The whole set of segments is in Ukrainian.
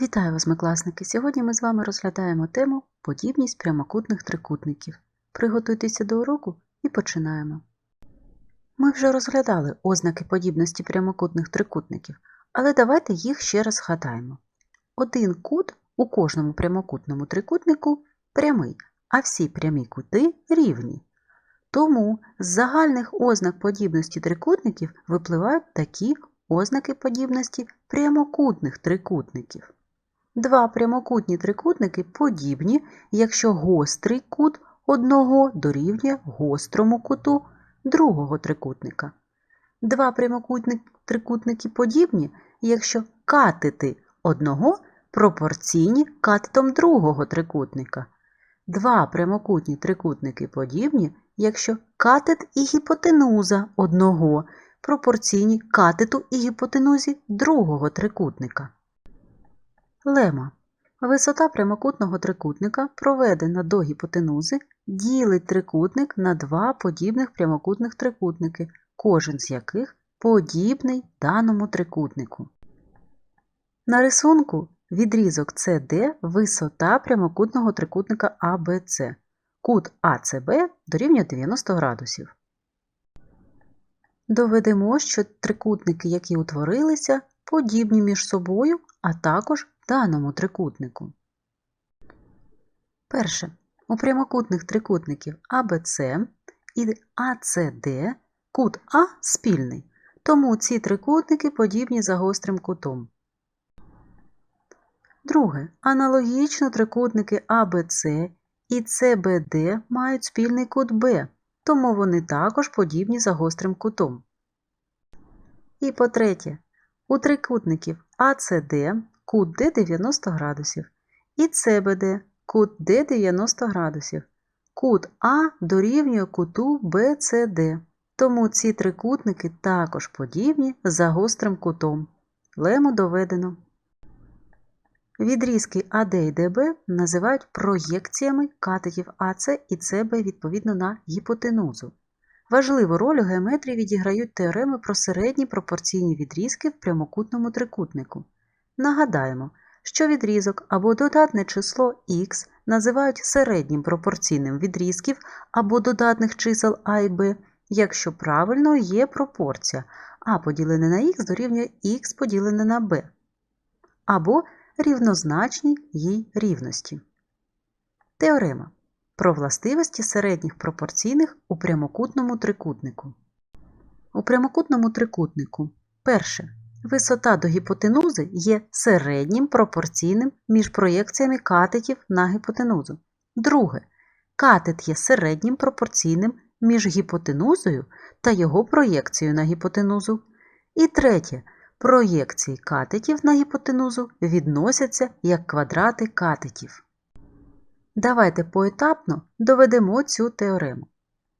Вітаю вас, класники! Сьогодні ми з вами розглядаємо тему подібність прямокутних трикутників. Приготуйтеся до уроку і починаємо. Ми вже розглядали ознаки подібності прямокутних трикутників, але давайте їх ще раз згадаємо. Один кут у кожному прямокутному трикутнику прямий, а всі прямі кути рівні. Тому з загальних ознак подібності трикутників випливають такі ознаки подібності прямокутних трикутників. Два прямокутні трикутники подібні, якщо гострий кут одного дорівнює гострому куту другого трикутника. Два прямокутні трикутники подібні, якщо катети одного пропорційні катетом другого трикутника. Два прямокутні трикутники подібні, якщо катет і гіпотенуза одного пропорційні катету і гіпотенузі другого трикутника. Лема. Висота прямокутного трикутника, проведена до гіпотенузи, ділить трикутник на два подібних прямокутних трикутники, кожен з яких подібний даному трикутнику. На рисунку відрізок CD – висота прямокутного трикутника ABC. Кут АЦБ дорівнює 90 градусів. Доведемо, що трикутники, які утворилися, подібні між собою, а також даному трикутнику. Перше. У прямокутних трикутників ABC і ACD кут А спільний, тому ці трикутники подібні за гострим кутом. Друге. Аналогічно трикутники ABC і CBD мають спільний кут Б, тому вони також подібні за гострим кутом. І по-третє, у трикутників ACD кут Д 90 градусів і CBD кут Д 90 градусів. Кут А дорівнює куту BCD, тому ці трикутники також подібні за гострим кутом. Лему доведено. Відрізки АД і ДБ називають проєкціями катетів АС і СБ відповідно на гіпотенузу. Важливу роль у геометрії відіграють теореми про середні пропорційні відрізки в прямокутному трикутнику. Нагадаємо, що відрізок або додатне число х називають середнім пропорційним відрізків або додатних чисел а і б, якщо правильно є пропорція а поділене на х дорівнює х поділене на b, або рівнозначні їй рівності. Теорема про властивості середніх пропорційних у прямокутному трикутнику. У прямокутному трикутнику перше. Висота до гіпотенузи є середнім пропорційним між проєкціями катетів на гіпотенузу. Друге. Катет є середнім пропорційним між гіпотенузою та його проєкцією на гіпотенузу. І третє. Проєкції катетів на гіпотенузу відносяться як квадрати катетів. Давайте поетапно доведемо цю теорему.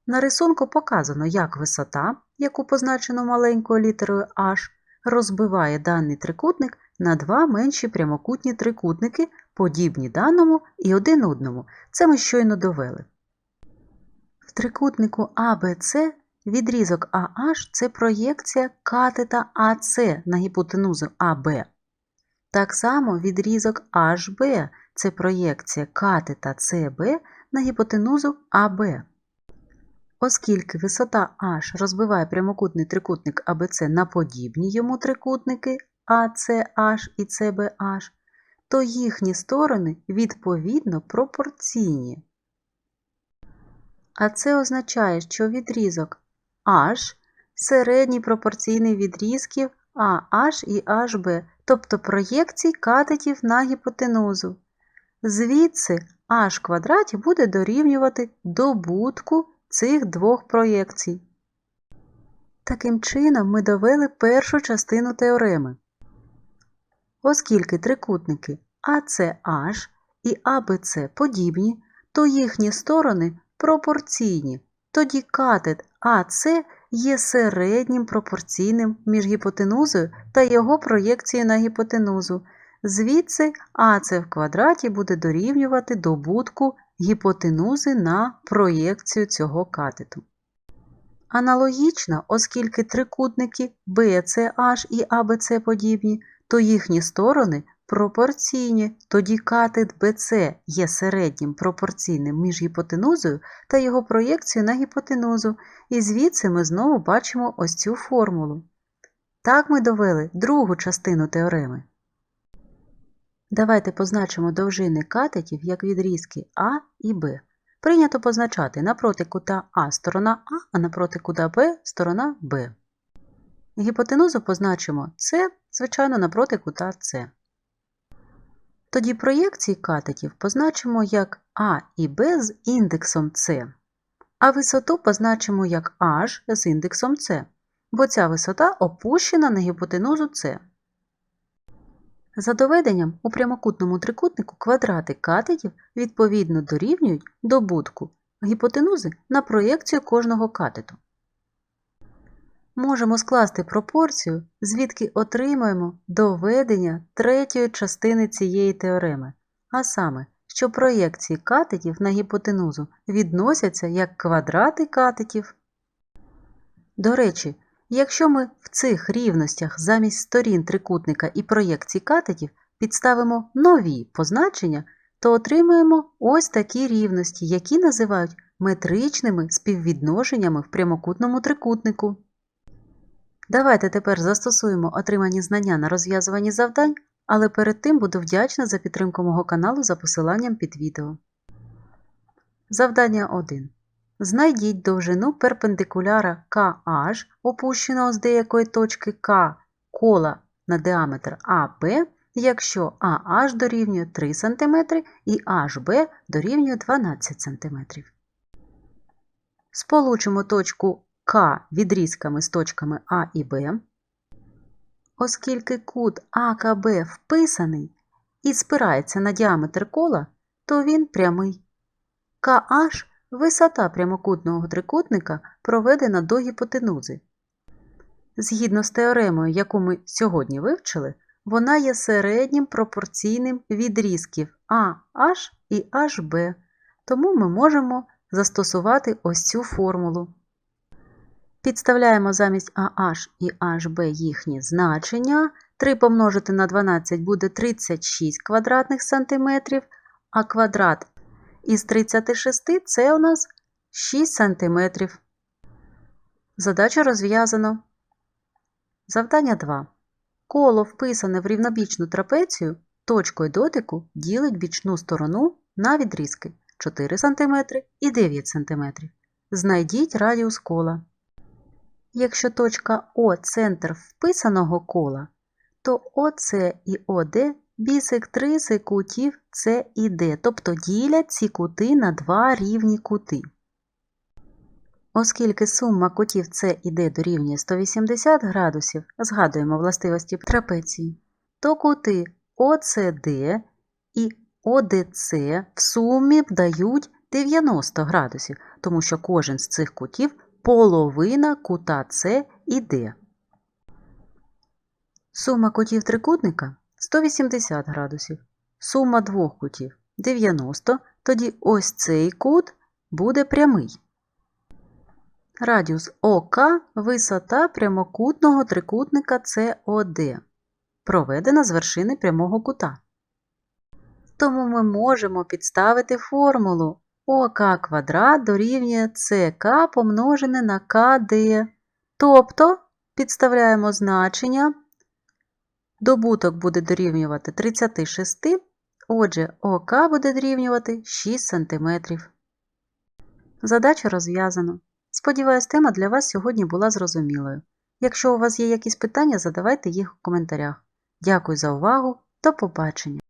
На рисунку показано, як висота, яку позначено маленькою літерою H, розбиває даний трикутник на два менші прямокутні трикутники, подібні даному і один одному. Це ми щойно довели. В трикутнику ABC відрізок AH це проєкція катета AC на гіпотенузу AB. Так само відрізок HB це проєкція катета CB на гіпотенузу AB. Оскільки висота H розбиває прямокутний трикутник ABC на подібні йому трикутники ACH і CBH, то їхні сторони відповідно пропорційні. А це означає, що відрізок H середній пропорційний відрізків AH і HB, тобто проєкцій катетів на гіпотенузу. Звідси h квадраті буде дорівнювати добутку цих двох проєкцій. Таким чином, ми довели першу частину теореми. Оскільки трикутники ACH і ABC подібні, то їхні сторони пропорційні, тоді катет AC є середнім пропорційним між гіпотенузою та його проєкцією на гіпотенузу. Звідси АЦ в квадраті буде дорівнювати добутку гіпотенузи на проєкцію цього катету. Аналогічно, оскільки трикутники BCH і ABC подібні, то їхні сторони пропорційні, тоді катет BC є середнім пропорційним між гіпотенузою та його проєкцією на гіпотенузу, і звідси ми знову бачимо ось цю формулу. Так ми довели другу частину теореми. Давайте позначимо довжини катетів як відрізки А і Б. Прийнято позначати напроти кута А сторона А, а напроти кута Б сторона Б. Гіпотенузу позначимо С, звичайно, напроти кута С. Тоді проєкції катетів позначимо як А і Б з індексом С, а висоту позначимо як H з індексом С, бо ця висота опущена на гіпотенузу С. За доведенням у прямокутному трикутнику квадрати катетів відповідно дорівнюють добутку гіпотенузи на проєкцію кожного катету. Можемо скласти пропорцію, звідки отримаємо доведення третьої частини цієї теореми, а саме, що проєкції катетів на гіпотенузу відносяться як квадрати катетів. До речі, якщо ми в цих рівностях замість сторін трикутника і проєкцій катетів підставимо нові позначення, то отримаємо ось такі рівності, які називають метричними співвідношеннями в прямокутному трикутнику. Давайте тепер застосуємо отримані знання на розв'язуванні завдань, але перед тим буду вдячна за підтримку мого каналу за посиланням під відео. Завдання 1. Знайдіть довжину перпендикуляра KH, опущеного з деякої точки К кола на діаметр АБ, якщо AH дорівнює 3 см і HB дорівнює 12 см. Сполучимо точку К відрізками з точками А і Б. Оскільки кут АКБ вписаний і спирається на діаметр кола, то він прямий. КH висота прямокутного трикутника проведена до гіпотенузи. Згідно з теоремою, яку ми сьогодні вивчили, вона є середнім пропорційним відрізків AH і HB, тому ми можемо застосувати ось цю формулу. Підставляємо замість AH і HB їхні значення. 3 помножити на 12 буде 36 квадратних сантиметрів, а квадрат із 36 це у нас 6 сантиметрів. Задачу розв'язано. Завдання 2. Коло, вписане в рівнобічну трапецію, точкою дотику ділить бічну сторону на відрізки 4 см і 9 см. Знайдіть радіус кола. Якщо точка О центр вписаного кола, то ОС і ОД бісектриси кутів С і Д, тобто ділять ці кути на два рівні кути. Оскільки сума кутів С і Д дорівнює 180 градусів, згадуємо властивості трапеції, то кути ОЦД і ОДЦ в сумі дають 90 градусів, тому що кожен з цих кутів половина кута С і Д. Сума кутів трикутника 180 градусів. Сума двох кутів 90, тоді ось цей кут буде прямий. Радіус ОК висота прямокутного трикутника СОД, проведена з вершини прямого кута. Тому ми можемо підставити формулу ОК квадрат дорівнює СК помножене на КД. Тобто підставляємо значення. Добуток буде дорівнювати 36, отже, ОК буде дорівнювати 6 см. Задача розв'язано. Сподіваюсь, тема для вас сьогодні була зрозумілою. Якщо у вас є якісь питання, задавайте їх у коментарях. Дякую за увагу. До побачення!